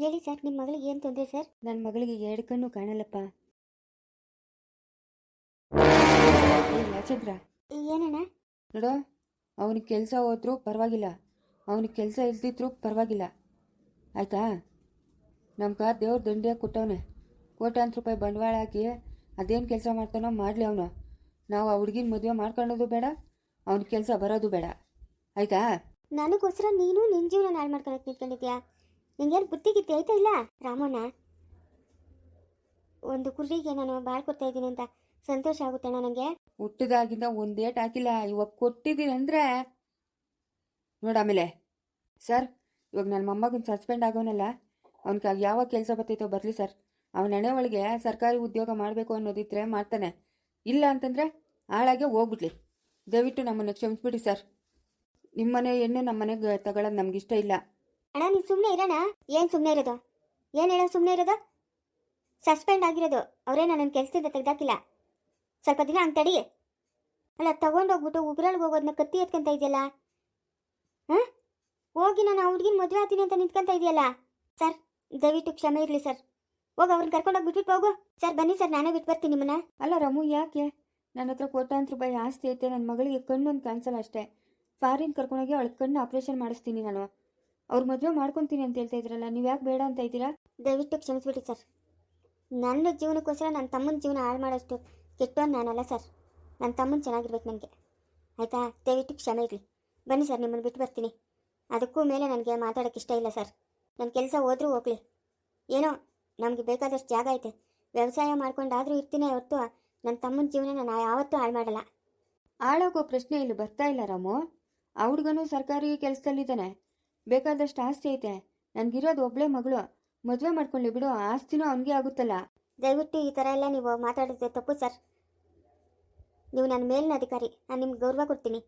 ಹೇಳಿ ಸರ್ ನಿಮ್ಮ ಮಗಳಿಗೆ ಏನು ತೊಂದರೆ ಸರ್? ನನ್ನ ಮಗಳಿಗೆ ಎರಡು ಕಣ್ಣು ಕಾಣಲ್ಲಪ್ಪ. ರಾಜೇಂದ್ರ ಏನಣ್ಣ? ನೋಡು ಅವನಿಗೆ ಕೆಲಸ ಹೋದ್ರೂ ಪರವಾಗಿಲ್ಲ. ಅವನಿಗೆ ಕೆಲಸ ಇಲ್ದಿದ್ರು ಪರವಾಗಿಲ್ಲ. ಆಯಿತಾ? ನಮ್ಗೆ ದೇವ್ರ ದಂಡಿಯಾಗಿ ಕೊಟ್ಟವನೆ. ಕೋಟ್ಯಾಂತರ ರೂಪಾಯಿ ಬಂಡವಾಳ ಹಾಕಿ ಅದೇನು ಕೆಲಸ ಮಾಡ್ತಾನೋ ಮಾಡಲಿ ಅವನು. ನಾವು ಆ ಹುಡುಗಿನ ಮದುವೆ ಮಾಡ್ಕೊಳ್ಳೋದು ಬೇಡ ಅವನ ಕೆಲಸ ಬರೋದು ಬೇಡ. ಆಯಿತಾ? ನನಗೋಸ್ಕರ ನೀನು ನಿನ್ನ ಜೀವನ ಹಾಳು ಮಾಡ್ಕೊಳಕ್ಕೆ ನಿಂತ್ಕೊಂಡಿದ್ಯಾ? ನಿಂಗೇನು ಬುದ್ಧಿ ಗಿದ್ದೆ ಆಯ್ತಾ ಇಲ್ಲ? ರಾಮಣ್ಣ? ಒಂದು ಕುರಿಗೆ ನಾನು ಬಾಳ್ ಇದ್ದೀನಿ ಅಂತ ಸಂತೋಷ ಆಗುತ್ತಣ್ಣ ನನಗೆ ಹುಟ್ಟಿದಾಗಿಂದ ಒಂದು ಏಟ್ ಹಾಕಿಲ್ಲ ಇವಾಗ ಕೊಟ್ಟಿದ್ದೀನಿ ಅಂದರೆ? ನೋಡಾಮೇಲೆ ಆಮೇಲೆ. ಸರ್, ಇವಾಗ ನನ್ನ ಮೊಮ್ಮಗನ ಸಸ್ಪೆಂಡ್ ಆಗೋನಲ್ಲ ಅವ್ನಿಗೆ ಯಾವ ಕೆಲಸ ಬರ್ತೈತೋ ಬರಲಿ ಸರ್. ಅವನ ಹಣೆ ಒಳಗೆ ಸರ್ಕಾರಿ ಉದ್ಯೋಗ ಮಾಡಬೇಕು ಅನ್ನೋದಿದ್ರೆ ಮಾಡ್ತಾನೆ. ಇಲ್ಲ ಅಂತಂದರೆ ಹಾಳಾಗೆ ಹೋಗ್ಬಿಡ್ಲಿ. ದಯವಿಟ್ಟು ನಮ್ಮನ್ನು ಕ್ಷಮಿಸ್ಬಿಡಿ ಸರ್. ನಿಮ್ಮನೆ ಹೆಣ್ಣು ನಮ್ಮನೆ ತಗೊಳ್ಳೋದು ನಮ್ಗೆ ಇಷ್ಟ ಇಲ್ಲ. ಅಣ್ಣ, ನೀನು ಸುಮ್ಮನೆ ಇರೋಣ ಏನು ಸುಮ್ಮನೆ ಇರೋದು? ಏನು ಹೇಳೋ ಸುಮ್ಮನೆ ಇರೋದು? ಸಸ್ಪೆಂಡ್ ಆಗಿರೋದು. ಅವರೇ ನನ್ನ ಕೆಲಸದಿಂದ ತೆಗ್ದಾಕಿಲ್ಲ. ಸ್ವಲ್ಪ ದಿನ ಹಂಗೆ ತಡಿ. ಅಲ್ಲ, ತಗೊಂಡೋಗ್ಬಿಟ್ಟು ಉಗ್ರಳ್ಗೆ ಹೋಗೋದನ್ನ ಕತ್ತಿ ಎತ್ಕೊಂತ ಇದೆಯಲ್ಲ? ಹಾಂ? ಹೋಗಿ ನಾನು ಆ ಹುಡುಗಿನ ಮದುವೆ ಆತೀನಿ ಅಂತ ನಿಂತ್ಕೊಂತ ಇದೆಯಲ್ಲ? ಸರ್, ದಯವಿಟ್ಟು ಕ್ಷಮೆ ಇರಲಿ ಸರ್. ಹೋಗಿ ಅವ್ರನ್ನ ಕರ್ಕೊಂಡೋಗಿ ಬಿಟ್ಬಿಟ್ಟು ಹೋಗು. ಸರ್, ಬನ್ನಿ ಸರ್, ನಾನೇ ಬಿಟ್ಟು ಬರ್ತೀನಿ ನಿಮ್ಮನ್ನ. ಅಲ್ಲ, ರಮು, ಯಾಕೆ? ನನ್ನ ಹತ್ರ ಕೋಟ್ಯಾಂತರ ರೂಪಾಯಿ ಆಸ್ತಿ ಐತೆ ನನ್ನ ಮಗಳಿಗೆ ಕಣ್ಣೊಂದು ಕ್ಯಾನ್ಸಲ್ ಅಷ್ಟೇ. ಫಾರಿನ್ ಕರ್ಕೊಂಡೋಗಿ ಅವಳ ಕಣ್ಣು ಆಪ್ರೇಷನ್ ಮಾಡಿಸ್ತೀನಿ ನಾನು. ಅವ್ರ ಮದುವೆ ಮಾಡ್ಕೊತೀನಿ ಅಂತ ಹೇಳ್ತಾ ಇದ್ರಲ್ಲ ನೀವು ಯಾಕೆ ಬೇಡ ಅಂತ ಇದ್ದೀರಾ? ದಯವಿಟ್ಟು ಕ್ಷಮಿಸ್ಬಿಡಿ ಸರ್. ನನ್ನ ಜೀವನಕ್ಕೋಸ್ಕರ ನನ್ನ ತಮ್ಮನ ಜೀವನ ಹಾಳು ಮಾಡೋಷ್ಟು ಕೆಟ್ಟವನು ನಾನಲ್ಲ ಸರ್. ನನ್ನ ತಮ್ಮನ ಚೆನ್ನಾಗಿರ್ಬೇಕು ನನಗೆ ಆಯಿತಾ? ದಯವಿಟ್ಟು ಕ್ಷಮೆ ಇರಲಿ. ಬನ್ನಿ ಸರ್ ನಿಮ್ಮನ್ನು ಬಿಟ್ಟು ಬರ್ತೀನಿ. ಅದಕ್ಕೂ ಮೇಲೆ ನನಗೆ ಮಾತಾಡೋಕೆ ಇಷ್ಟ ಇಲ್ಲ ಸರ್. ನನ್ನ ಕೆಲಸ ಹೋದ್ರೂ ಹೋಗ್ಲಿ. ಏನೋ ನಮಗೆ ಬೇಕಾದಷ್ಟು ಜಾಗ ಐತೆ. ವ್ಯವಸಾಯ ಮಾಡ್ಕೊಂಡಾದರೂ ಇರ್ತೀನಿ ಹೊರತು ನನ್ನ ತಮ್ಮನ ಜೀವನ ನಾನು ಯಾವತ್ತೂ ಹಾಳು ಮಾಡಲ್ಲ. ಹಾಳಾಗೋ ಪ್ರಶ್ನೆ ಇಲ್ಲಿ ಬರ್ತಾ ಇಲ್ಲ ರಾಮು. ಆ ಹುಡ್ಗನು ಸರ್ಕಾರಿ ಕೆಲಸದಲ್ಲಿದ್ದಾನೆ. ಬೇಕಾದಷ್ಟು ಆಸ್ತಿ ಐತೆ. ನನಗಿರೋದು ಒಬ್ಬಳೇ ಮಗಳು. ಮದುವೆ ಮಾಡ್ಕೊಳ್ಳಿ ಬಿಡು ಆಸ್ತಿನೂ ಅವನಿಗೆ ಆಗುತ್ತಲ್ಲ. ದಯವಿಟ್ಟು ಈ ಥರ ಎಲ್ಲ ನೀವು ಮಾತಾಡಿದ್ರೆ ತಪ್ಪು ಸರ್. ನೀವು ನನ್ನ ಮೇಲಿನ ಅಧಿಕಾರಿ ನಾನು ನಿಮ್ಗೆ ಗೌರವ ಕೊಡ್ತೀನಿ.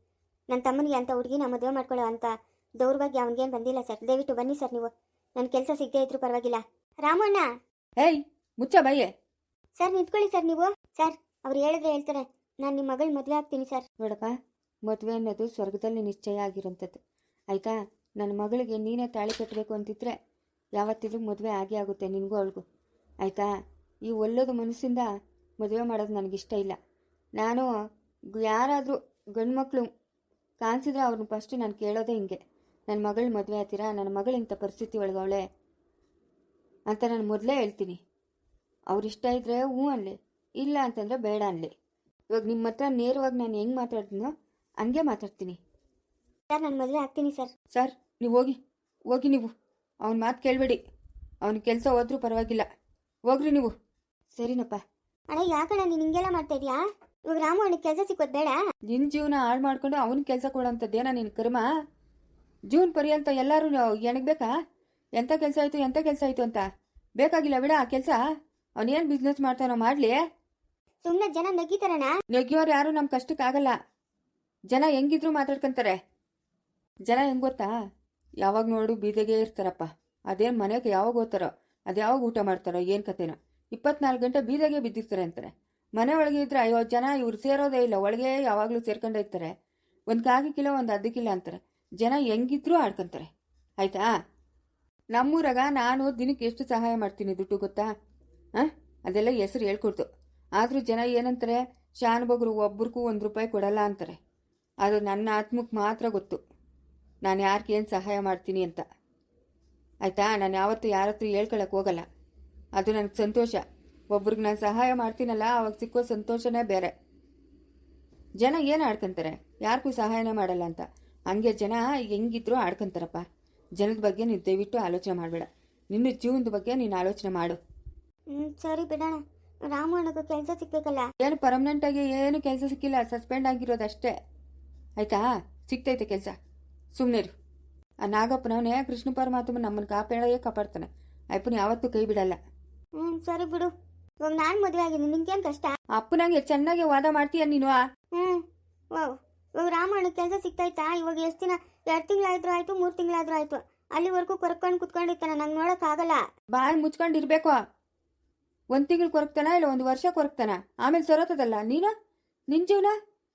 ನನ್ನ ತಮ್ಮನಿಗೆ ಅಂತ ಹುಡುಗಿನ ಮದುವೆ ಮಾಡ್ಕೊಳ್ಳೋ ಅಂತ ದೌರ್ಭಾಗ್ಯ ಅವನಿಗೇನು ಬಂದಿಲ್ಲ ಸರ್. ದಯವಿಟ್ಟು ಬನ್ನಿ ಸರ್ ನೀವು. ನನ್ನ ಕೆಲಸ ಸಿಗದೇ ಇದ್ರೂ ಪರವಾಗಿಲ್ಲ. ರಾಮಣ್ಣ ಏಯ್ ಮುಚ್ಚ ಬಯ್ಯೆ ಸರ್ ನಿಂತ್ಕೊಳ್ಳಿ ಸರ್ ನೀವು. ಸರ್ ಅವ್ರು ಹೇಳಿದ್ರೆ ಹೇಳ್ತಾರೆ. ನಾನು ನಿಮ್ಮ ಮಗಳ ಮದುವೆ ಆಗ್ತೀನಿ ಸರ್. ನೋಡಪ್ಪ ಮದುವೆ ಅನ್ನೋದು ಸ್ವರ್ಗದಲ್ಲಿ ನಿಶ್ಚಯ ಆಗಿರೋಂಥದ್ದು. ಆಯಿತಾ? ನನ್ನ ಮಗಳಿಗೆ ನೀನೇ ತಾಳಿ ಕಟ್ಟಬೇಕು ಅಂತಿದ್ರೆ ಯಾವತ್ತಿದ್ರೂ ಮದುವೆ ಆಗೇ ಆಗುತ್ತೆ ನಿನಗೂ ಅವಳಿಗೂ. ಆಯಿತಾ? ಈ ಒಲ್ಲೋದು ಮನಸ್ಸಿಂದ ಮದುವೆ ಮಾಡೋದು ನನಗಿಷ್ಟ ಇಲ್ಲ. ನಾನು ಯಾರಾದರೂ ಗಂಡು ಮಕ್ಕಳು ಕಾಣಿಸಿದ್ರೆ ಅವ್ರನ್ನ ಫಸ್ಟು ನಾನು ಕೇಳೋದೇ ಹಿಂಗೆ. ನನ್ನ ಮಗಳ ಮದುವೆ ಆಯ್ತೀರಾ ನನ್ನ ಮಗಳು ಇಂಥ ಪರಿಸ್ಥಿತಿ ಒಳಗವಳೆ ಅಂತ ನಾನು ಮೊದಲೇ ಹೇಳ್ತೀನಿ. ಅವ್ರಿಷ್ಟ ಇದ್ದರೆ ಹ್ಞೂ ಅನ್ಲಿ, ಇಲ್ಲ ಅಂತಂದರೆ ಬೇಡ ಅನ್ಲಿ. ಇವಾಗ ನಿಮ್ಮ ಹತ್ರ ನೇರವಾಗಿ ನಾನು ಹೆಂಗೆ ಮಾತಾಡ್ತೀನೋ ಹಂಗೆ ಮಾತಾಡ್ತೀನಿ. ಸರ್ ನಾನು ಮದುವೆ ಆಗ್ತೀನಿ ಸರ್. ಸರ್ ನೀವು ಹೋಗಿ. ಹೋಗಿ ನೀವು. ಅವನ ಮಾತು ಕೇಳಬೇಡಿ. ಅವನ ಕೆಲಸ ಹೋದ್ರೂ ಪರವಾಗಿಲ್ಲ. ಹೋಗ್ರಿ ನೀವು. ಸರಿನಪ್ಪ. ಅಣ್ಣ ಯಾಕಣ್ಣ ನೀನು ಹಿಂಗೆಲ್ಲ ಮಾಡ್ತಾ ಇದೀಯಾ? ಇವಾಗ ರಾಮು ಅವನಿಗೆ ಕೆಲಸ ಸಿಕ್ಕೋದು ಬೇಡ? ನಿನ್ನ ಜೀವನ ಹಾಳು ಮಾಡ್ಕೊಂಡು ಅವನ ಕೆಲಸ ಕೊಡೋಂಥದ್ದೇನ ನಿನ್ನ ಕರ್ಮ? ಜೀವನ ಪರ್ಯಂತ ಎಲ್ಲರೂ ಎಣಗ್ಬೇಕಾ? ಎಂಥ ಕೆಲಸ ಆಯಿತು ಎಂಥ ಕೆಲಸ ಆಯಿತು ಅಂತ? ಬೇಕಾಗಿಲ್ಲ ಬಿಡ ಆ ಕೆಲಸ? ಅವನೇನು ಬಿಸ್ನೆಸ್ ಮಾಡ್ತಾನೋ ಮಾಡಲಿ. ಸುಮ್ಮನೆ ಜನ ನಗಿತಾರಣ್ಣ. ನೆಗ್ಯೋರು ಯಾರು ನಮ್ಮ ಕಷ್ಟಕ್ಕಾಗಲ್ಲ. ಜನ ಹೆಂಗಿದ್ರು ಮಾತಾಡ್ಕೊಂತಾರೆ. ಜನ ಹೆಂಗ್ ಗೊತ್ತಾ? ಯಾವಾಗ ನೋಡು ಬೀದಿಗೆ ಇರ್ತಾರಪ್ಪ. ಅದೇನು ಮನೆಗೆ ಯಾವಾಗ ಓದ್ತಾರೋ ಅದು ಯಾವಾಗ ಊಟ ಮಾಡ್ತಾರೋ, ಏನು ಕತೆನೋ ಇಪ್ಪತ್ನಾಲ್ಕು ಗಂಟೆ ಬೀದಿಗೆ ಬಿದ್ದಿರ್ತಾರೆ ಅಂತಾರೆ. ಮನೆ ಒಳಗೆ ಇದ್ರೆ ಐವತ್ತು ಜನ ಇವ್ರು ಸೇರೋದೇ ಇಲ್ಲ, ಒಳಗೆ ಯಾವಾಗಲೂ ಸೇರ್ಕೊಂಡೇ ಇರ್ತಾರೆ. ಒಂದು ಕಾಗಿ ಕಿಲೋ, ಒಂದು ಅರ್ಧ ಕಿಲೋ ಅಂತಾರೆ. ಜನ ಹೆಂಗಿದ್ರೂ ಆಡ್ಕೊಂತಾರೆ. ಆಯ್ತಾ? ನಮ್ಮೂರಾಗ ನಾನು ದಿನಕ್ಕೆ ಎಷ್ಟು ಸಹಾಯ ಮಾಡ್ತೀನಿ ದುಡ್ಡು ಗೊತ್ತಾ? ಹಾಂ? ಅದೆಲ್ಲ ಹೆಸರು ಹೇಳ್ಕೊಡ್ತು. ಆದರೂ ಜನ ಏನಂತಾರೆ? ಶಾನುಭೋಗರು ಒಬ್ರಿಗೂ ಒಂದು ರೂಪಾಯಿ ಕೊಡಲ್ಲ ಅಂತಾರೆ. ಅದು ನನ್ನ ಆತ್ಮಕ್ಕೆ ಮಾತ್ರ ಗೊತ್ತು. ನಾನು ಯಾರಿಗೆ ಏನು ಸಹಾಯ ಮಾಡ್ತೀನಿ ಅಂತ. ಆಯಿತಾ? ನಾನು ಯಾವತ್ತೂ ಯಾರ ಹತ್ರ ಹೇಳ್ಕೊಳಕ್ಕೆ ಹೋಗಲ್ಲ. ಅದು ನನಗೆ ಸಂತೋಷ. ಒಬ್ರಿಗೆ ನಾನು ಸಹಾಯ ಮಾಡ್ತೀನಲ್ಲ ಅವಾಗ ಸಿಕ್ಕೋ ಸಂತೋಷನೇ ಬೇರೆ. ಜನ ಏನು ಆಡ್ಕೊಂತಾರೆ? ಯಾರಿಗೂ ಸಹಾಯನೇ ಮಾಡಲ್ಲ ಅಂತ. ಹಂಗೆ ಜನ ಹೆಂಗಿದ್ರು ಆಡ್ಕೊಂತಾರಪ್ಪ. ಜನದ ಬಗ್ಗೆ ನೀನು ದಯವಿಟ್ಟು ಆಲೋಚನೆ ಮಾಡಬೇಡ. ನಿನ್ನ ಜೀವನದ ಬಗ್ಗೆ ನೀನು ಆಲೋಚನೆ ಮಾಡು. ಹ್ಞೂ ಸರಿ ಬಿಡೋಣ. ರಾಮು ಅಣ್ಣಗೂ ಕೆಲಸ ಸಿಕ್ಕಲ್ಲ ಏನು ಪರ್ಮನೆಂಟಾಗಿ ಏನು ಕೆಲಸ ಸಿಕ್ಕಿಲ್ಲ ಸಸ್ಪೆಂಡ್ ಆಗಿರೋದಷ್ಟೇ ಆಯಿತಾ? ಸಿಕ್ತೈತೆ ಕೆಲಸ. ಸುಮ್ಮನೆ ಆ ನಾಗಪ್ಪನವನೇ ಕೃಷ್ಣ ಪರಮಾತ್ಮ ನಮ್ಮನ್ನು ಕಾಪಾಡೇ ಕಾಪಾಡ್ತಾನೆ. ಅಪ್ಪನ ಯಾವತ್ತೂ ಕೈ ಬಿಡಲ್ಲ. ಹ್ಞೂ ಸರಿ ಬಿಡು. ಇವಾಗ ನಾನು ಮದುವೆ ಆಗಿದ್ದೀನಿ. ನಿನ್ಗೇನು ಕಷ್ಟ? ಅಪ್ಪನಾಗೆ ಚೆನ್ನಾಗಿ ವಾದ ಮಾಡ್ತೀಯ ನೀನು ಹ್ಞೂ ವಾವ್. ಇವಾಗ ರಾಮಣ್ಣ ಕೆಲಸ ಸಿಗ್ತೈತಾ? ಇವಾಗ ಎಷ್ಟು ದಿನ ಎರಡು ತಿಂಗಳಾದ್ರೂ ಆಯಿತು ಮೂರು ತಿಂಗಳಾದ್ರೂ ಆಯಿತು. ಅಲ್ಲಿವರೆಗೂ ಕೊರ್ಕೊಂಡು ಕುತ್ಕೊಂಡಿರ್ತಾನೆ ನಂಗೆ ನೋಡೋಕ್ಕಾಗಲ್ಲ ಬಾಯಿ ಮುಚ್ಕೊಂಡು ಇರಬೇಕು. ಒಂದು ತಿಂಗಳು ಕೊರಕ್ತಾನ ಇಲ್ಲ ಒಂದು ವರ್ಷ ಕೊರಕ್ತಾನ? ಆಮೇಲೆ ಸರೋತದಲ್ಲ ನೀನು? ನಿನ್ನ ಜೀವನ?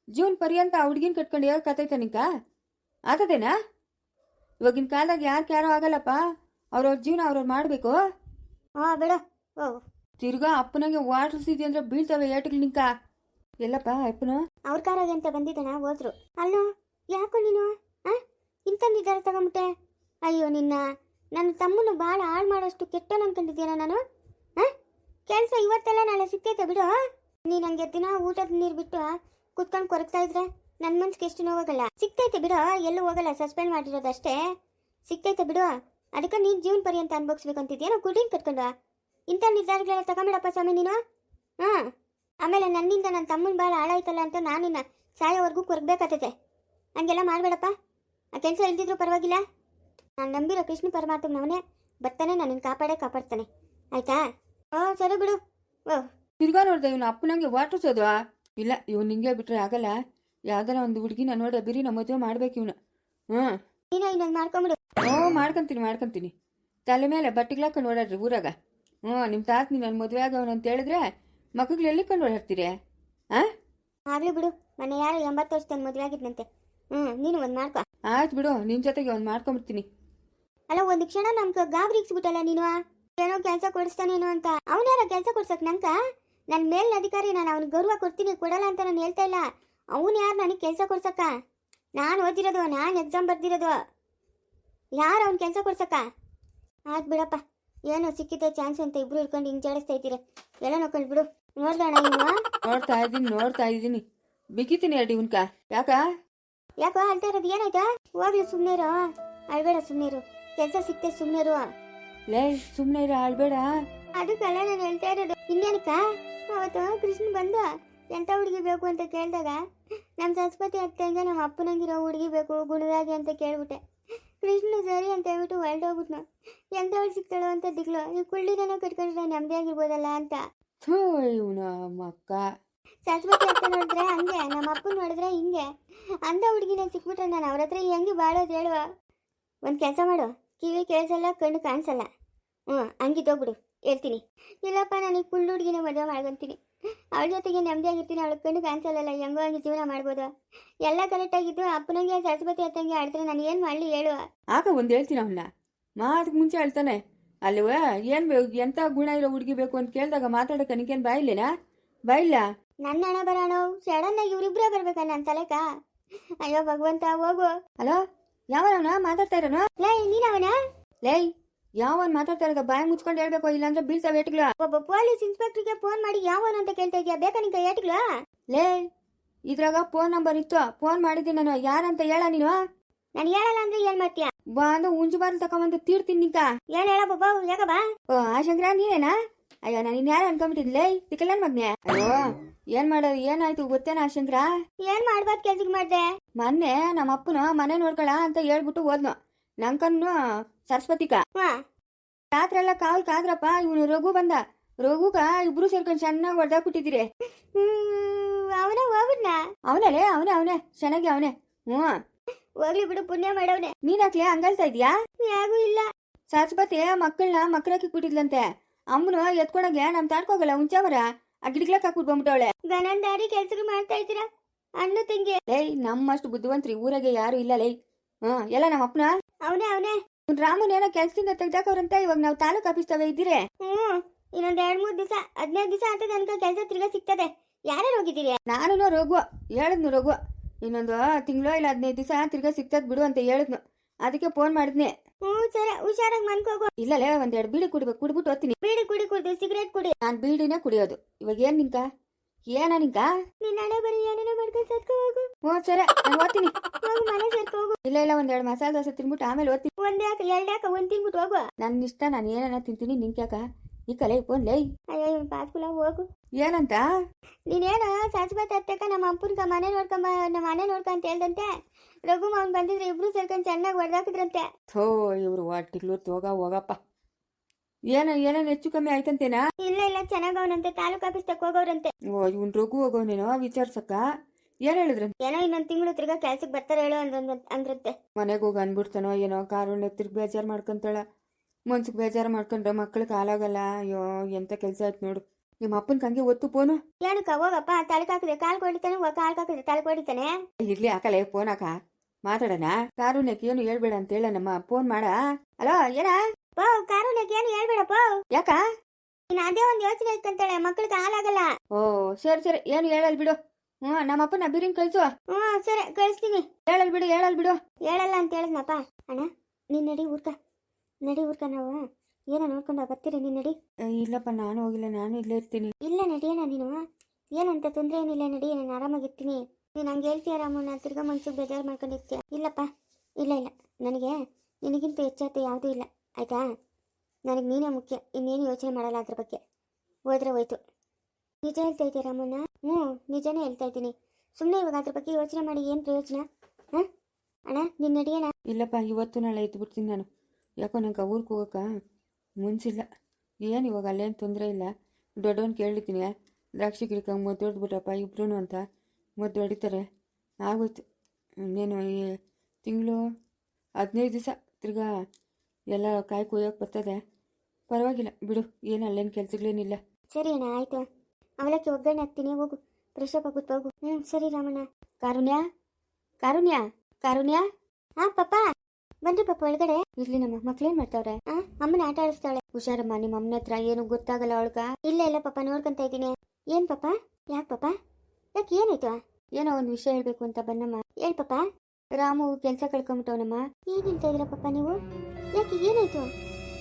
ಜೀವನ ಪರ್ಯಂತ ಆ ಹುಡ್ಗಿನ ಕಟ್ಕೊಂಡು ಯಾವ ಕತೈತ ನಿಂಕ ಆತದೇನಾ ಇವಾಗಿನ ಕಾಲದಾಗ ಯಾರು ಯಾರೋ ಆಗಲ್ಲಪ್ಪ. ಅವ್ರವ್ರ ಜೀವನ ಅವ್ರವ್ರು ಮಾಡಬೇಕು. ಹಾಂ ಬೇಡ. ಓ. ತಿರ್ಗಾ ಅಪ್ಪನಾಗೆ ವಾಟರ್ಸಿದ್ಯ ಅಂದ್ರೆ ಬೀಳ್ತವೆ ಏಟ್ ನಿಂಕ. ಎಲ್ಲಪ್ಪ ಅಪ್ಪನು? ಅವ್ರ ಕಾರಾಗೆ ಅಂತ ಬಂದಿದ್ದಾನ ಹೋದ್ರು. ಅಲ್ಲೋ ಯಾಕೋ ನೀನು? ಆ? ಇಂಥ ನಿರ್ಧಾರ ತಗೊಂಬಿಟ್ಟೆ? ಅಯ್ಯೋ ನಿನ್ನ. ನನ್ನ ತಮ್ಮನ್ನು ಭಾಳ ಹಾಳು ಮಾಡೋಷ್ಟು ಕೆಟ್ಟ ಅನ್ಕೊಂಡಿದ್ದೀನ ನಾನು? ಹಾಂ ಕೆಲಸ ಇವತ್ತೆಲ್ಲ ನಾಳೆ ಸಿಕ್ತೈತೆ ಬಿಡು. ನೀನು ಹಂಗೆ ದಿನ ಊಟದ ನೀರು ಬಿಟ್ಟು ಕುತ್ಕೊಂಡು ಕೊರಗ್ತಾ ಇದ್ರೆ ನನ್ನ ಮನ್ಸಿಗೆ ಎಷ್ಟು ನೋವಾಗಲ್ಲ ಸಿಕ್ತೈತೆ ಬಿಡು, ಎಲ್ಲೂ ಹೋಗಲ್ಲ ಸಸ್ಪೆಂಡ್ ಮಾಡಿರೋದಷ್ಟೇ. ಸಿಕ್ತೈತೆ ಬಿಡು. ಅದಕ್ಕೆ ನೀನು ಜೀವನ ಪರ್ಯಂತ ಅನ್ಭವಿಸ್ಬೇಕು ಅಂತಿದ್ಯಾ ನಾವು ಕುಡಿಂಗ್ ಕಟ್ಕೊಂಡು ಇಂಥ ನಿರ್ಧಾರಗಳೆಲ್ಲ ತಗೊಂಬಿಡಪ್ಪ ಸ್ವಾಮಿ ನೀನು? ಹಾಂ. ಆಮೇಲೆ ನನ್ನಿಂದ ನನ್ನ ತಮ್ಮನ ಭಾಳ ಹಾಳಾಯ್ತಲ್ಲ ಅಂತ ನಾನು ನಿನ್ನ ಸಾಯೋವರೆಗೂ ಕೊರಗಬೇಕಾಗ್ತೈತೆ ಹಂಗೆಲ್ಲ ಮಾಡಬೇಡಪ್ಪ. ಆ ಕೆಲಸ ಇಲ್ದಿದ್ರು ಪರವಾಗಿಲ್ಲ. ನಾನು ನಂಬಿರೋ ಕೃಷ್ಣ ಪರಮಾತ್ಮನವನೇ ಬರ್ತಾನೆ ನಿನ್ನ ಕಾಪಾಡೇ ಕಾಪಾಡ್ತಾನೆ. ಆಯ್ತಾ? ಓ, ಸರಿ ಬಿಡು. ಓ. ತಿರ್ಗಾ ನೋಡ್ದೆ, ಇವನು ಅಪ್ಪನಂಗೆ ವಾಟರ್ಸೋದು ಇಲ್ಲ, ಇವನು ನಿಂಗೆ ಬಿಟ್ರೆ ಆಗಲ್ಲ. ಯಾವ್ದಾರ ಒಂದು ಹುಡುಗಿನ ನೋಡ ಬಿರಿ ನಮ್ಮ ಮದುವೆ ಮಾಡ್ಬೇಕು ಇವನ. ಹ್ಞೂ ನೀನು ಇನ್ನೊಂದು ಮಾಡ್ಕೊಂಬಿಡು. ಓ ಮಾಡ್ಕೊಂತೀನಿ ಮಾಡ್ಕೊಂತೀನಿ. ತಲೆ ಮೇಲೆ ಬಟ್ಟೆಗಳ ಕಂಡು ಓಡಾಡ್ರಿ ಊರಾಗ. ಹ್ಞೂ ನಿಮ್ಮ ತಾತ ನೀನು ನನ್ನ ಮದುವೆ ಆಗವನು ಅಂತ ಹೇಳಿದ್ರೆ ಮಕ್ಕಳು ಎಲ್ಲಿ ಕಂಡು ಓಡಾಡ್ತೀರಿ? ಹಾಂ ಆಗಲಿ ಬಿಡು ಮನೆ ಯಾರು ಎಂಬತ್ತು ವರ್ಷದ ಮದುವೆ ಆಗಿದ್ನಂತೆ. ಹ್ಞೂ ನೀನು ಒಂದು ಮಾಡ್ಕೊ. ಆಯ್ತು ಬಿಡು ನಿನ್ನ ಜೊತೆಗೆ ಒಂದು ಮಾಡ್ಕೊಂಬಿಡ್ತೀನಿ. ಅಲ್ಲ ಒಂದು ಕ್ಷಣ ನಮ್ಗೆ ಗಾಬರಿಗಿಸ್ಬಿಟ್ಟಲ್ಲ ನೀನು? ಏನೋ ಕೆಲಸ ಕೊಡಿಸ್ತಾನೇನೋ ಅಂತ. ಅವನ್ಯಾರ ಕೆಲಸ ಕೊಡ್ಸಕ್ ನಂಕ ನನ್ನ ಮೇಲಿನ ಅಧಿಕಾರಿ ನಾನು ಅವ್ನಿಗೆ ಗೌರವ ಕೊಡ್ತೀನಿ ಕೊಡಲ್ಲ ಅಂತ ನಾನು ಹೇಳ್ತಾ ಇಲ್ಲ. ಅವನು ಯಾರು ನನಗೆ ಕೆಲಸ ಕೊಡ್ಸಕ್ಕ? ನಾನು ಓದಿರೋದು ನಾನು ಎಕ್ಸಾಮ್ ಬರ್ದಿರೋದು. ಯಾರು ಅವ್ನು ಕೆಲಸ ಕೊಡ್ಸಕ್ಕ? ಆಯ್ತು ಬಿಡಪ್ಪ ಏನೋ ಸಿಕ್ಕಿದ್ದೆ ಚಾನ್ಸ್ ಅಂತ ಇಬ್ರು ಇಟ್ಕೊಂಡು ಹಿಂಗೆ ಜಾಡಿಸ್ತಾ ಇದ್ದೀರ. ಎಲ್ಲ ನೋಡ್ಕೊಂಡು ಬಿಡು. ನೋಡ್ದಣ ನೋಡ್ತಾ ಇದ್ದೀನಿ ನೋಡ್ತಾ ಇದ್ದೀನಿ. ಬಿಗಿತೀನಿ ಅಡಿ ಉನ್ಕ ಯಾಕ? ಯಾಕೋ ಅಳ್ತಾ ಇರೋದು ಏನಾಯ್ತಾ? ಹೋಗ್ಲಿ ಸುಮ್ಮನೆರು ಅಳ್ಬೇಡ ಸುಮ್ಮನೆರು ಕೆಲಸ ಸಿಕ್ತೆ ಸುಮ್ಮನೆರು ಲೇ ಸುಮ್ಮನೆ ಇರ ಆಳ್ಬೇಡ ಅದಕ್ಕಲ್ಲ ನಾನು ಹೇಳ್ತಾ ಇರೋದು. ಇನ್ನೇನಕ್ಕ? ಅವತ್ತು ಕೃಷ್ಣ ಬಂದ. ಎಂಥ ಹುಡುಗಿ ಬೇಕು ಅಂತ ಕೇಳಿದಾಗ ನಮ್ಮ ಸರಸ್ವತಿ ಅತ್ತೆಗೆ ನಮ್ಮ ಅಪ್ಪನಂಗಿರೋ ಹುಡುಗಿ ಬೇಕು ಗುಣರಾಗಿ ಅಂತ ಕೇಳ್ಬಿಟ್ಟೆ. ಕೃಷ್ಣ ಸರಿ ಅಂತ ಹೇಳ್ಬಿಟ್ಟು ಹೊರಟೋಗ್ಬಿಟ್ನು. ಎಂಥವಳು ಸಿಗ್ತಾಳೋ ಅಂತ ದಿಗ್ಲು ಈ ಕುಳ್ಳಿದನ ಕಟ್ಕೊಂಡ್ರೆ ನೆಮ್ಮದಿ ಆಗಿರ್ಬೋದಲ್ಲ ಅಂತ. ಇವನ ಮಕ್ಕ ಸರಸ್ವತಿ ಅತ್ತೆ ನೋಡಿದ್ರೆ ಹಂಗೆ ನಮ್ಮ ಅಪ್ಪನ ನೋಡಿದ್ರೆ ಹಿಂಗೆ. ಅಂಥ ಹುಡುಗಿನ ಸಿಕ್ಬಿಟ್ರೆ ನಾನು ಅವ್ರ ಹತ್ರ ಹೆಂಗೆ ಬಾಳೋದು ಹೇಳುವ ಒಂದು ಕೆಲಸ ಮಾಡು ಕಿವಿ ಕೇಳಿಸಲ್ಲ ಕಣ್ಣು ಕಾಣಿಸಲ್ಲ. ಹ್ಞೂ ಹಂಗಿದ್ದೋಗ್ಬಿಡು ಹೇಳ್ತೀನಿ. ಇಲ್ಲಪ್ಪ ನನಗೆ ಕುಳ್ಳು ಹುಡುಗಿನ ಮದುವೆ ಮಾಡ್ಕೊಂತೀನಿ. ಅವಳ ಜೊತೆಗೆ ನೆಮ್ಮದಿಯಾಗಿರ್ತೀನಿ ಅವಳ ಕಣ್ಣು ಕಾಣಿಸಲ್ಲ ಹೆಂಗೋ ಹಂಗೆ ಜೀವನ ಮಾಡ್ಬೋದು. ಎಲ್ಲ ಕರೆಕ್ಟಾಗಿದ್ದು ಅಪ್ಪನಿಗೆ ಸರಸ್ವತಿ ಅತ್ತಂಗೆ ಆಡ್ತಾರೆ ನಾನು ಏನು ಮಾಡಲಿ ಹೇಳುವ ಆಗ ಒಂದು ಹೇಳ್ತೀನಿ ಅವನ್ನ ಮಾತು ಮುಂಚೆ ಹೇಳ್ತಾನೆ ಅಲ್ವ ಏನು ಬೇಕು ಎಂಥ ಗುಣ ಇರೋ ಹುಡುಗಿ ಬೇಕು ಅಂತ ಕೇಳಿದಾಗ ಮಾತಾಡಕ್ಕೆ ನಿಕೇನ್ ಬಾಯಿಲ್ಲೇನಾ ಬಾಯಿಲ್ಲ ನನ್ನ ಹಣ ಬರೋಣ ಸಡನ್ನಾಗಿ ಇವರಿಬ್ಬರೇ ಬರ್ಬೇಕ ನನ್ನ ತಲೆಕ? ಅಯ್ಯೋ ಭಗವಂತ ಹೋಗು. ಹಲೋ ಯಾವನವನ? ಮಾತಾಡ್ತಾ ಇರೋನು? ಲೈ ನೀನವನ? ಲೇಯ್ ಯಾವನ್ ಮಾತಾಡ್ತಾ ಬಾಯ ಮುಚ್ಕೊಂಡ್ ಹೇಳ್ಬೇಕು ಇಲ್ಲಾಂದ್ರೆ ಬೀಳ್ತಾವ ಏಟ್ಗಳ. ಒಬ್ಬ ಪೊಲೀಸ್ ಇನ್ಸ್ಪೆಕ್ಟರ್ಗೆ ಫೋನ್ ಮಾಡಿ ಯಾವನ್ ಅಂತ ಕೇಳ್ತಾ ಇದ್ಯಾ ಬೇಕಾ ನಿಂಗೆ ಏಟ್ಗಳ? ಲೇ ಇದ್ರಾಗ ಫೋನ್ ನಂಬರ್ ಇತ್ತು. ಫೋನ್ ಮಾಡಿದ್ದೀನಿ ನಾನು. ಯಾರಂತ ಹೇಳ ನೀನು? ನಾನು ಹೇಳಲ್ಲ ಅಂದ್ರೆ ಏನ್ ಮಾಡ್ತೀಯ? ಅಂದ್ರೆ ಉಂಜು ಬಾರ್ಲು ತಕೊಂಬಂದು ತೀರ್ತೀನಿ ನಿಂಕ ಏನ್ ಹೇಳ ಬಾಬಾ ಯಾಕ ಬಾ. ಓ ಆ ಶಂಕರ ನೀನೇನಾ? ಅಯ್ಯೋ ನಾನು ಇನ್ಯಾರು ಅನ್ಕೊಂಬಿಟ್ಟಿದ್ಲೇ ಸಿಕ್ಕಲ್ಲ ಮಗ್ನೆ. ಅಯ್ಯೋ ಏನ್ ಮಾಡೋದು ಏನಾಯ್ತು ಗೊತ್ತೇನಾ ಶಂಕರ? ಏನ್ ಮಾಡ್ಬಾರ್ದು ಕೆಲ್ಸಕ್ಕೆ ಮಾಡ್ದೆ? ಮೊನ್ನೆ ನಮ್ಮ ಅಪ್ಪನ ಮನೆ ನೋಡ್ಕೊಳ ಅಂತ ಹೇಳ್ಬಿಟ್ಟು ಹೋದ್ನು. ನಂಕನ್ನು ಸರಸ್ವತಿಕ. ಹಾ. ಕಾಲ್ ಕಾದ್ರಪ್ಪ ಇವನು ರಘು ಬಂದ. ರಘುಗ ಇಬ್ರು ಸೇರ್ಕೊಂಡು ಚೆನ್ನಾಗಿ ಹೊಡೆದಾಕ್ಬಿಟ್ಟಿದ್ದೀರಿ ಅವನ ಹೋಗ್ಬಿಡ್ನ ಅವನಲ್ಲೇ ಅವನೇ ಅವನೇ ಚೆನ್ನಾಗಿ ಅವನೇ. ಹ್ಞೂ ಹೋಗ್ಲಿ ಬಿಡು ಪುಣ್ಯ ಮಾಡವನೇ. ನೀನ್ ಹಾಕ್ಲಿ ಹಂಗಲ್ತಾ ಇದೀಯಾ ಯಾಗೂ ಇಲ್ಲ. ಸರಸ್ವತಿ ಮಕ್ಕಳನ್ನ ಮಕ್ಕಳಕ್ಕೆ ಬಿಟ್ಟಿದ್ಲಂತೆ ಅಮ್ಮನು ಎತ್ಕೊಳಗೆ ನಮ್ ತಾಡ್ಕೋಗಲ್ಲ ಹುಂಚಾವರ. ಆ ಗಿಡಗ್ಲಕ್ ಹಾಕ್ಬಿಟ್ಟು ಬಂದ್ಬಿಟ್ಟವಳೆ. ಗನಂದಾರಿ ಕೆಲ್ಸಕ್ಕೆ ಮಾಡ್ತಾ ಇದ್ದೀರಾ? ಅಣ್ಣು ತಂಗಿ. ಲೈ ನಮ್ಮಷ್ಟು ಬುದ್ಧಿವಂತ್ರಿ ಊರಾಗೆ ಯಾರು ಇಲ್ಲ ಲೈ ಹ್ಮ್ ಎಲ್ಲ ನಮ್ಮ ಅಪ್ಪನ ಅವನೇ ಅವನೇ. ರಾಮನ್ ಏನೋ ಕೆಲ್ಸದಿಂದ ತೆಗ್ದಾಕವ್ರಂತ ಇವಾಗ ನಾವು ತಾಲೂಕ್ ಆಫೀಸ್ ತವ ಇದ್ದೀರಿ? ಹ್ಮ್ ಇನ್ನೊಂದ್ ಎರಡ್ ಮೂರ್ ದಿವಸ ಹದಿನೈದು ದಿವಸ ಅಂತ ತನಕ ಕೆಲಸ ತಿರ್ಗಾ ಸಿಗ್ತದೆ. ಯಾರು ಹೋಗಿದ್ದೀರಿ? ನಾನು ರಘು ಹೇಳಿದ್ನು ರಘು ಇನ್ನೊಂದು ತಿಂಗಳು ಇಲ್ಲ ಹದಿನೈದು ದಿವಸ ತಿರ್ಗಾ ಸಿಗ್ತದ್ ಬಿಡು ಅಂತ ಹೇಳಿದ್ನು. ಅದಕ್ಕೆ ಫೋನ್ ಮಾಡಿದ್ನಿ. ಹ್ಮ್ ಸರಿ ಹುಷಾರಾಗಿ ಮನ್ಕೋಗು ಇಲ್ಲಲೇ ಒಂದೆರಡು ಬೀಡಿ ಕುಡಿಬೇಕು ಕುಡ್ಬಿಟ್ಟು ಹೋಗ್ತೀನಿ. ಬೀಡಿ ಕುಡಿ ಕುಡ್ದು ಸಿಗರೇಟ್ ಕುಡಿ. ನಾನು ಬೀಡಿನೇ ಕುಡಿಯೋದು. ಇವಾಗ ಏನ್ ನಿಂಕ? ಏನ ನಿಂಗ? ನಿನ್ನ ಹಣೆ ಬರೀ ಏನೇನೋ ಮಾಡ್ಕೊಂಡು ಸತ್ಕೊ ಹೋಗು. ಹ್ಞೂ ಸರಿ ನಾನು ಓದ್ತೀನಿ. ಹೋಗು ಮನೆ ಸೇರ್ಕೊ ಹೋಗು. ಇಲ್ಲ ಇಲ್ಲ ಒಂದೆರಡು ಮಸಾಲೆ ದೋಸೆ ತಿನ್ಬಿಟ್ಟು ಆಮೇಲೆ ಓದ್ತೀನಿ. ಒಂದ್ ಯಾಕ ಎರಡು ಯಾಕ ಒಂದ್ ತಿನ್ಬಿಟ್ಟು ಹೋಗು. ನನ್ನ ಇಷ್ಟ ನಾನು ಏನೇನ ತಿಂತೀನಿ ನಿಂಕ್ಯಾಕ ಈ ಕಲೆ ಫೋನ್ ಲೈ. ಅಯ್ಯೋ ಇವ್ನು ಪಾಸ್ಕುಲ ಹೋಗು. ಏನಂತ? ನೀನೇನು ಸರಸ್ವತಿ ಅತ್ತಕ್ಕ ನಮ್ಮ ಅಪ್ಪನ್ಗ ಮನೆ ನೋಡ್ಕೊಂಬ ನಮ್ಮ ಮನೆ ನೋಡ್ಕ ಅಂತ ಹೇಳ್ದಂತೆ. ರಘು ಮಾವನ್ ಬಂದಿದ್ರೆ ಇಬ್ರು ಸೇರ್ಕೊಂಡು ಚೆನ್ನಾಗಿ ಹೊಡೆದಾಕಿದ್ರಂತೆ. ಥೋ ಇವ್ರು ಒಟ್ಟಿಗ್ಲು ತೋಗ ಹೋಗಪ್ಪ. ಏನ ಏನೇನು ಹೆಚ್ಚು ಕಮ್ಮಿ ಆಯ್ತಂತೇನಾ? ಇಲ್ಲ ಇಲ್ಲ ಚೆನ್ನಾಗವನಂತೆ ತಾಲೂಕ್ ಆಫೀಸ್ ತಕ್ಕ ಓ ಇವ್ನು ರಘು ಹೋಗೋನೇನೋ ವಿಚಾರ್ಸಕ್ಕ? ಏನ್ ಹೇಳಿದ್ರಂತೆ ಏನೋ ಇನ್ನೊಂದ್ ತಿಂಗಳು ತಿರ್ಗಾ ಕೆಲ್ಸಕ್ ಬರ್ತಾರೆ ಹೇಳು ಅಂದ್ರ ಅಂದ್ರಂತೆ. ಮನೆಗೆ ಹೋಗಿ ಅನ್ಬಿಡ್ತಾನೋ ಏನೋ? ಕಾರಣ ತಿರ್ಗಿ ಬೇಜಾರು ಮಾಡ್ಕೊಂತಾಳ. ಮನ್ಸಿಗೆ ಬೇಜಾರು ಮಾಡ್ಕೊಂಡ್ರೆ ಮಕ್ಳಿಗೆ ಕಾಲಾಗಲ್ಲ. ಅಯ್ಯೋ ಎಂತ ಕೆಲಸ ಆಯ್ತು ನೋಡು. ನಿಮ್ಮ ಅಪ್ಪನ ಕಂಗೆ ಒತ್ತು ಫೋನು ಏನಕ್ಕ ಹೋಗಪ್ಪ ತಲೆಗೆ ಹಾಕಿದೆ. ಕಾಲ್ ಕೊಡಿತಾನೆ ಕಾಲ್ ಕಾಕಿದೆ ತಲೆ ಕೊಡಿತಾನೆ. ಇರ್ಲಿ ಹಾಕಲೇ ಫೋನ್ ಹಾಕ. ಮಾತಾಡೋಣ. ಕಾರುಣ್ಯಕ್ಕೆ ಏನು ಹೇಳ್ಬೇಡ ಅಂತ ಹೇಳ ನಮ್ಮ ಫೋನ್ ಮಾಡ. ಹಲೋ ಏನ? ಪೋ ಕಾರುಣ್ಯಕ್ಕೆ ಏನು ಹೇಳ್ಬೇಡಪ್ಪ ಯಾಕ? ನೀನು ಅದೇ ಒಂದು ಯೋಚನೆ ಇಕ್ಕಂತಾಳೆ ಮಕ್ಳಿಗೆ ಹಾಲಾಗಲ್ಲ ಓ ಸರಿ ಸರಿ ಏನು ಹೇಳಲ್ ಬಿಡು. ಹ್ಞೂ ನಮ್ಮಪ್ಪನ ಬಿರಿನ್ ಕಳ್ಸು. ಹ್ಞೂ ಸರಿ ಕಳಿಸ್ತೀನಿ. ಹೇಳಲ್ ಬಿಡು ಹೇಳಲ್ ಬಿಡು. ಹೇಳಲ್ಲ ಅಂತ ಹೇಳಿದ್ನಪ್ಪ. ಅಣ್ಣ ನೀನ್ ನಡಿ ಊರ್ಕ. ನಡಿ ಊರ್ಕ ನಾವು. ಏನೋ ನೋಡ್ಕೊಂಡು ಬರ್ತೀರಿ ನೀನ್ ನಡಿ. ಏ, ಇಲ್ಲಪ್ಪ ನಾನು ಹೋಗಿಲ್ಲ ನಾನು ಇಲ್ಲೇ ಇರ್ತೀನಿ. ಇಲ್ಲ ನಡಿಯೋಣ ನೀನು. ಏನಂತ ತೊಂದರೆ ಏನಿಲ್ಲ ನಡಿ ನಾನು ಆರಾಮಾಗಿರ್ತೀನಿ. ನೀನು ಹಂಗೆ ಹೇಳ್ತೀಯ ರಾಮು ನಾನು ತಿರ್ಗಾ ಮನ್ಸಿಗೆ ಬೇಜಾರು ಮಾಡ್ಕೊಂಡಿರ್ತೀಯ. ಇಲ್ಲಪ್ಪ ಇಲ್ಲ ಇಲ್ಲ. ನನಗೆ ನಿನಗಿಂತ ಹೆಚ್ಚಾತ ಯಾವುದೂ ಇಲ್ಲ. ಆಯ್ತಾ? ನನಗೆ ನೀನೇ ಮುಖ್ಯ, ಇನ್ನೇನು ಯೋಚನೆ ಮಾಡಲ್ಲ ಅದ್ರ ಬಗ್ಗೆ. ಹೋದ್ರೆ ಹೋಯ್ತು. ನಿಜ ಹೇಳ್ತಾ ಇದ್ದೀಯ ರಾಮಣ್ಣ? ಹ್ಞೂ, ನಿಜನೇ ಹೇಳ್ತಾ ಇದ್ದೀನಿ. ಸುಮ್ಮನೆ ಇವಾಗ ಅದ್ರ ಬಗ್ಗೆ ಯೋಚನೆ ಮಾಡಿ, ಏನು ಪ್ರಯೋಜನ? ಅಣ್ಣ ನಿನ್ನ ನಡಿಯೋಣ? ಇಲ್ಲಪ್ಪ, ಇವತ್ತು ನಾಳೆ ಎದ್ದು ಬಿಡ್ತೀನಿ ನಾನು. ಯಾಕೋ ನಂಗೆ ಊರಿಗೆ ಹೋಗೋಕೆ ಮುನ್ಸಿಲ್ಲ. ಏನು ಇವಾಗ, ಅಲ್ಲೇನು ತೊಂದರೆ ಇಲ್ಲ? ದೊಡ್ಡವನು ಕೇಳಿದ್ದೀನಿ, ದ್ರಾಕ್ಷಿ ಗಿಡಕ್ಕೆ ಮದ್ದು ಹೊಡೆದ್ಬಿಟ್ರಪ್ಪ ಇಬ್ರು ಅಂತ. ಮದ್ದು ಹೊಡಿತಾರೆ ಆಗೋಯ್ತು. ಇನ್ನೇನು ತಿಂಗಳು ಹದಿನೈದು ದಿವಸ, ತಿರ್ಗಾ ಎಲ್ಲ ಕಾಯಿ ಕುಯ್ಯೋಕೆ ಬರ್ತದೆ. ಪರವಾಗಿಲ್ಲ, ಬಿಡು, ಏನು ಅಲ್ಲೇನು ಕೆಲಸಗಳೇನಿಲ್ಲ. ಸರಿ ಅಣ್ಣ, ಆಯ್ತು. ಅವಲಕ್ಕಿ ಒಗ್ಗರಣೆ ಹಾಕ್ತೀನಿ, ಹೋಗು. ಫ್ರೆಶ್ ಅಪ್ ಆಗುತ್ತೆ ಹೋಗು. ಹ್ಞೂ ಸರಿ ರಾಮಣ್ಣ. ಕಾರುಣ್ಯ? ಕಾರುಣ್ಯ? ಕಾರುಣ್ಯ? ಹಾಂ ಪಾಪ ಬನ್ರಿ ಪಾಪ ಒಳಗಡೆ. ಇರ್ಲಿ ನಮ್ಮ, ಮಕ್ಳೇನ್ ಮಾಡ್ತಾವ್ರೆ? ಆ, ಅಮ್ಮನ ಆಟ ಆಡಿಸ್ತಾಳೆ. ಹುಷಾರಮ್ಮ ನಿಮ್ಮ ಅಮ್ಮನ ಹತ್ರ ಏನು ಗೊತ್ತಾಗಲ್ಲ ಅವಳ್ಗ. ಇಲ್ಲ ಇಲ್ಲ ಪಾಪ ನೋಡ್ಕೊಂತ ಇದ್ದೀನಿ. ಏನ್ ಪಾಪ ಯಾಕೆ ಪಾಪ ಯಾಕೆ ಏನಾಯ್ತು? ಏನೋ ಒಂದು ವಿಷಯ ಹೇಳ್ಬೇಕು ಅಂತ ಬನ್ನಮ್ಮ ಹೇಳ್ ಪಪ್ಪ. ರಾಮು ಕೆಲಸ ಕಳ್ಕೊಂಬಿಟ್ಟವನಮ್ಮ. ಏನ್ ಹೇಳ್ತಾ ಇದ್ರ ಪಪ್ಪ ನೀವು? ಯಾಕೆ ಏನಾಯ್ತು?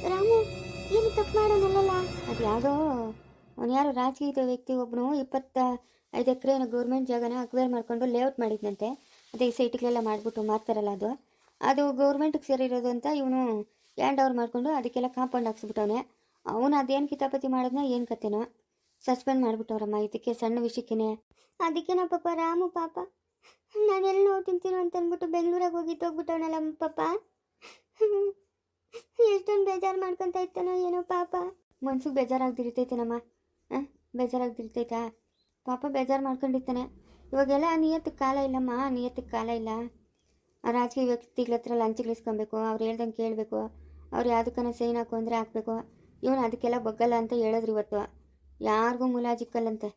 ರಾಮು, ಏನು ತಪ್ಪು ಮಾಡೋನಲ್ಲ ಅದು ಯಾವುದೋ, ಅವನು ಯಾರು ರಾಜಕೀಯದ ವ್ಯಕ್ತಿ ಒಬ್ಬನು ಇಪ್ಪತ್ತ ಐದು ಎಕರೆ ಗೌರ್ಮೆಂಟ್ ಜಾಗನ ಅಕ್ವೇರ್ ಮಾಡ್ಕೊಂಡು ಲೇಔಟ್ ಮಾಡಿದ್ನಂತೆ. ಅದೇ ಸೈಟ್ಗಳೆಲ್ಲ ಮಾಡಿಬಿಟ್ಟು ಮಾರ್ತಾರಲ್ಲ ಅದು. ಅದು ಗೌರ್ಮೆಂಟ್ಗೆ ಸೇರಿರೋದು ಅಂತ ಇವನು ಹ್ಯಾಂಡ್ ಓವರ್ ಮಾಡಿಕೊಂಡು ಅದಕ್ಕೆಲ್ಲ ಕಾಂಪೌಂಡ್ ಹಾಕ್ಸ್ಬಿಟ್ಟವನೆ. ಅವನು ಅದೇನು ಕಿತಾಪತಿ ಮಾಡೋದನ್ನ ಏನು ಕತೆನೋ. ಸಸ್ಪೆಂಡ್ ಮಾಡಿಬಿಟ್ಟವ್ರಮ್ಮ ಇದಕ್ಕೆ ಸಣ್ಣ ವಿಷಯಕ್ಕೇನೆ. ಅದಕ್ಕೇನ ಪಾಪ ರಾಮು ಪಾಪ. ನಾನೆಲ್ಲಿ ನೋವು ತಿಂತೀನೋ ಅಂತ ಅಂದ್ಬಿಟ್ಟು ಬೆಂಗಳೂರಾಗ ಹೋಗಿ ಹೋಗ್ಬಿಟ್ಟವನಲ್ಲ ಪಾಪ. ಎಷ್ಟೊಂದು ಬೇಜಾರು ಮಾಡ್ಕೊಂತ ಇರ್ತಾನೋ ಏನೋ ಪಾಪ. ಮನ್ಸಿಗೆ ಬೇಜಾರಾಗ್ದಿರ್ತೈತೇನಮ್ಮ ಹಾಂ? ಬೇಜಾರಾಗ್ದಿರ್ತೈತಾ ಪಾಪ ಬೇಜಾರು ಮಾಡ್ಕೊಂಡಿರ್ತಾನೆ. ಇವಾಗೆಲ್ಲ ನಿಯತ್ತಿಗೆ ಕಾಲ ಇಲ್ಲಮ್ಮ ನಿಯತ್ತಿಗೆ ಕಾಲ ಇಲ್ಲ. ರಾಜಕೀಯ ವ್ಯಕ್ತಿಗಳ ಹತ್ರ ಲಂಚ್ಗಳಿಸ್ಕೊಬೇಕು ಅವ್ರು ಹೇಳ್ದಂಗೆ ಕೇಳಬೇಕು. ಅವ್ರು ಯಾವುದಕ್ಕನ ಸೈನ್ ಹಾಕು ಅಂದರೆ ಹಾಕ್ಬೇಕು. ಇವನು ಅದಕ್ಕೆಲ್ಲ ಬಗ್ಗಲ್ಲ ಅಂತ ಹೇಳಿದ್ರು ಇವತ್ತು. ಯಾರಿಗೂ ಮುಲಾಜಿಕ್ಕಲ್ಲಂತೆ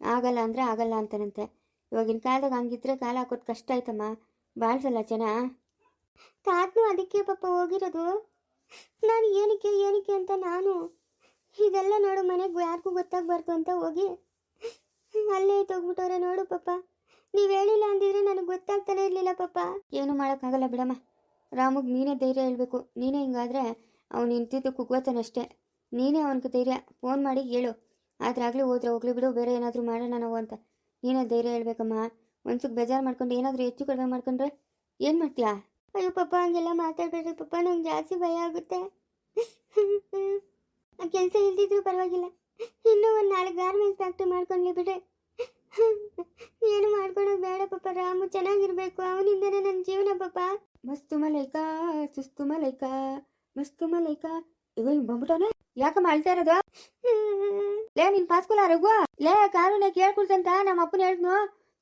ಆಗಲ್ಲ ಅಂದರೆ ಆಗಲ್ಲ ಅಂತಾನಂತೆ. ಇವಾಗಿನ ಕಾಲದಾಗ ಹಂಗಿದ್ರೆ ಕಾಲ ಹಾಕೋದು ಕಷ್ಟ ಆಯ್ತಮ್ಮ. ಬಾಳ್ಸಲ್ಲ ಜನ ತಾತನು ಅದಕ್ಕೆ ಪಾಪ ಹೋಗಿರೋದು. ನಾನು ಏನಕ್ಕೆ ಏನಕ್ಕೆ ಅಂತ ನಾನು. ಇದೆಲ್ಲ ನೋಡು ಮನೆಗೆ ಯಾರಿಗೂ ಗೊತ್ತಾಗಬಾರ್ದು ಅಂತ ಹೋಗಿ. ಅಲ್ಲೇ ಹೋಗ್ಬಿಟ್ಟವ್ರೆ ನೋಡು ಪಾಪ. ನೀವು ಹೇಳಿಲ್ಲ ಅಂದಿದ್ರೆ ನನಗೆ ಗೊತ್ತಾಗ್ತಾನೆ ಇರಲಿಲ್ಲ ಪಾಪ. ಏನು ಮಾಡೋಕ್ಕಾಗಲ್ಲ ಬಿಡಮ್ಮ. ರಾಮುಗೆ ನೀನೇ ಧೈರ್ಯ ಹೇಳ್ಬೇಕು. ನೀನೇ ಹಿಂಗಾದ್ರೆ ಅವ್ನು ನಿಂತಿದ್ದು ಕುಗ್ಗೋತಾನಷ್ಟೇ ನೀನೇ ಅವನಿಗೆ ಧೈರ್ಯ. ಫೋನ್ ಮಾಡಿ ಹೇಳು. ಆದ್ರಾಗಲೇ ಹೋದ್ರೆ ಹೋಗ್ಲಿ ಬಿಡು, ಬೇರೆ ಏನಾದರೂ ಮಾಡೋಣ ನಾವು ಅಂತ. ನೀನೇ ಧೈರ್ಯ ಹೇಳ್ಬೇಕಮ್ಮ. ಮನ್ಸಿಗೆ ಬೇಜಾರು ಮಾಡ್ಕೊಂಡು ಏನಾದರೂ ಹೆಚ್ಚು ಕಡಿಮೆ ಮಾಡ್ಕೊಂಡ್ರೆ ಏನು ಮಾಡ್ತೀಯಾ? ಅಯ್ಯೋ ಪಪ್ಪ ಹಂಗೆಲ್ಲ ಮಾತಾಡ್ಬೇಡ್ರಿ. ಪಪ್ಪ ನಂಗೆ ಜಾಸ್ತಿ ಭಯ ಆಗುತ್ತೆ. ಆ ಕೆಲಸ ಇಲ್ದಿದ್ರು ಪರವಾಗಿಲ್ಲ. ಇನ್ನೂ ಒಂದು ನಾಲ್ಕು ಗಾರ್ಮೆಂಟ್ಸ್ ಫ್ಯಾಕ್ಟ್ರಿ ಮಾಡ್ಕೊಂಡ್ಲಿ ಬಿಡ್ರಿ. ಏನು ಮಾಡ್ಕೊಳೋದು ಬೇಡ ಪಪ್ಪ ರಾಮು ಚೆನ್ನಾಗಿರ್ಬೇಕು. ಅವನಿಂದನೇ ನನ್ನ ಜೀವನ ಪಪ್ಪ ಮಸ್ತು ಮಲೈಕಾ, ಸುಸ್ತು ಮಲೈಕಾ, ಮಸ್ತು ಮಲೈಕಾ. ಇವ ಹಿಂಗ್ ಯಾಕಮ್ಮ ಅಳ್ತಾ ಇರೋದು? ಲೇ ನಿನ್ ಪಾಸ್ಕೊಲ ರಘು. ಲೇ ಕಾರುಣ್ಯ ಕೇಳ್ಕೊಳ್ತಂತ. ನಮ್ಮ ಅಪ್ಪನ ಹೇಳಿದ್ನು.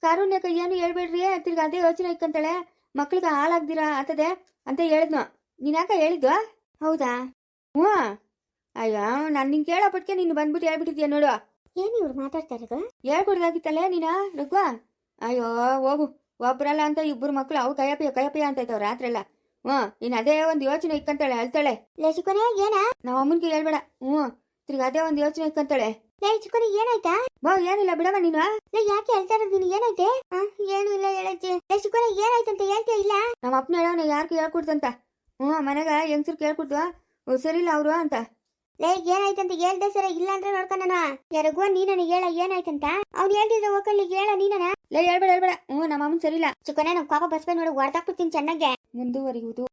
ಕಾರುಣ್ಯಕ ಏನು ಹೇಳ್ಬೇಡ್ರಿ? ತಿರ್ಗ ಅದೇ ಯೋಚನೆ ಇಕ್ಕಂತಾಳೆ. ಮಕ್ಳಿಗೆ ಹಾಳಾಗ್ದಿರಾ ಅಂತದೆ ಅಂತ ಹೇಳಿದ್ನು. ನೀನ್ ಯಾಕ ಹೇಳಿದ್ವ ಹೌದಾ? ಹ್ಞೂ. ಅಯ್ಯೋ ನಾನು ನಿನ್ ಕೇಳೋ ಪಟ್ಕೆ ನೀನು ಬಂದ್ಬಿಟ್ಟು ಹೇಳ್ಬಿಟ್ಟಿದ್ಯಾ ನೋಡು. ಏನು ಇವ್ರು ಮಾತಾಡ್ತಾ ಇರೋದು? ಹೇಳ್ಕೊಡ್ದಾಗಿತ್ತಲ್ಲೇ ನೀನ ರಘು? ಅಯ್ಯೋ ಹೋಗು. ಒಬ್ರಲ್ಲ ಅಂತ ಇಬ್ಬರು ಮಕ್ಕಳು ಅವು ಕಯಪಯ್ಯ ಕಯಪಯ್ಯ ಅಂತ ಇದ್ದಾವ ರಾತ್ರೆಲ್ಲ. ಹ್ಞೂ ನೀನು ಅದೇ ಒಂದು ಯೋಚನೆ ಇಕ್ಕಂತಾಳೆ ಅಳ್ತಾಳೆ. ಲೇ ಚಿಕ್ಕೋನೆ ಏನ? ನಾವು ಅಮ್ಮನಿಗೆ ಹೇಳ್ಬೇಡ. ಹ್ಞೂ ತಿರ್ಗ ಅದೇ ಒಂದು ಯೋಚನೆ ಇಕ್ಕಂತಾಳೆ ಲೇ ಚಿಕ್ಕೋನೆ ಏನಾಯ್ತಾ? ಬಾ ಏನಿಲ್ಲ ಬಿಡಮ್ಮ ನೀನು. ಲೇ ಯಾಕೆ ಹೇಳ್ತಾ ಇರೋದು ನೀನು? ಏನಾಯ್ತೆ? ಆ, ಏನು ಇಲ್ಲ ಹೇಳಜ್ಜಿ ಲೇ ಚಿಕ್ಕೋನೆ ಏನಾಯ್ತಂತ ಹೇಳ್ತೀಯ ಇಲ್ಲ? ನಮ್ಮ ಅಪ್ಪನ ಹೇಳೋನ ಯಾರಿಗೆ ಹೇಳ್ಕೊಡ್ತಂತ. ಹ್ಞೂ ಮನೆಗೆ ಹೆಂಗ್ಸರು ಕೇಳ್ಕೊಡ್ತು. ಓ ಸರಿಲ್ಲ ಅವರು ಅಂತ. ಲೇ ಏನಾಯ್ತಂತ ಹೇಳ್ದೆ ಸರ ಇಲ್ಲ ಅಂದ್ರೆ ನೋಡ್ಕೊಂಡನ ಯಾರಿಗೂ ನೀ ನನಗೆ ಹೇಳ ಏನಾಯ್ತಂತ? ಅವ್ನು ಹೇಳ್ತಿದ್ರೆ ಹೋಗಲ್ಲಿ ಹೇಳ ನೀನನ ಲೇ ಹೇಳ್ಬೇಡ ಹೇಳ್ಬೇಡ. ಹ್ಞೂ ನಮ್ಮ ಅಮ್ಮನ ಸರಿಲ್ಲ ಚಿಕ್ಕೋನೆ ನಮ್ಮ ಕಾಪ ಬಸ್ ನೋಡು ಹೊಡ್ದಾಕ್ಬಿಡ್ತೀನಿ ಚೆನ್ನಾಗೆ. ಮುಂದುವರಿಯುವುದು.